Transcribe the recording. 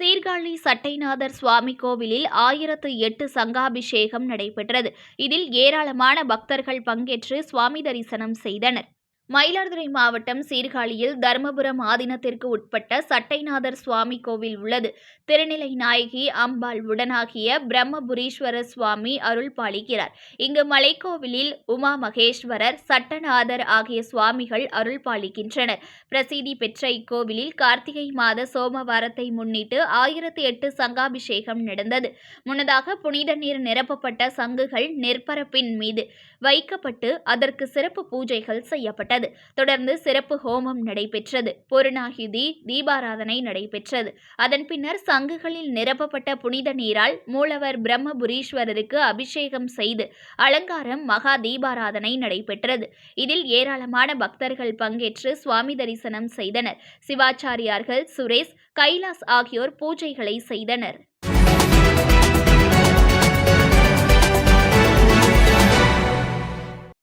சீர்காழி சட்டைநாதர் சுவாமி கோவிலில் ஆயிரத்து எட்டு சங்காபிஷேகம் நடைபெற்றது. இதில் ஏராளமான பக்தர்கள் பங்கேற்று சுவாமி தரிசனம் செய்தனர். மயிலாடுதுறை மாவட்டம் சீர்காழியில் தர்மபுரம் ஆதீனத்திற்கு உட்பட்ட சட்டைநாதர் சுவாமி கோவில் உள்ளது. திருநிலை நாயகி அம்பாள் உடனாகிய பிரம்மபுரீஸ்வரர் சுவாமி அருள் பாலிக்கிறார். இங்கு மலைக்கோவிலில் உமா மகேஸ்வரர் சட்டநாதர் ஆகிய சுவாமிகள் அருள் பாலிக்கின்றனர். பிரசித்தி பெற்ற இக்கோவிலில் கார்த்திகை மாத சோமவாரத்தை முன்னிட்டு ஆயிரத்தி எட்டு சங்காபிஷேகம் நடந்தது. முன்னதாக புனித நீர் நிரப்பப்பட்ட சங்குகள் நெற்பரப்பின் மீது வைக்கப்பட்டு அதற்கு சிறப்பு பூஜைகள் செய்யப்பட்டது தொடர்ந்து சிறப்பு ஹோமம் நடைபெற்றது. பொருணாகிதி தீபாராதனை நடைபெற்றது. அதன் பின்னர் சங்குகளில் நிரப்பப்பட்ட புனித நீரால் மூலவர் பிரம்மபுரீஸ்வரருக்கு அபிஷேகம் செய்து அலங்காரம் மகா தீபாராதனை நடைபெற்றது. இதில் ஏராளமான பக்தர்கள் பங்கேற்று சுவாமி தரிசனம் செய்தனர். சிவாச்சாரியார்கள் சுரேஷ் கைலாஸ் ஆகியோர் பூஜைகளை செய்தனர்.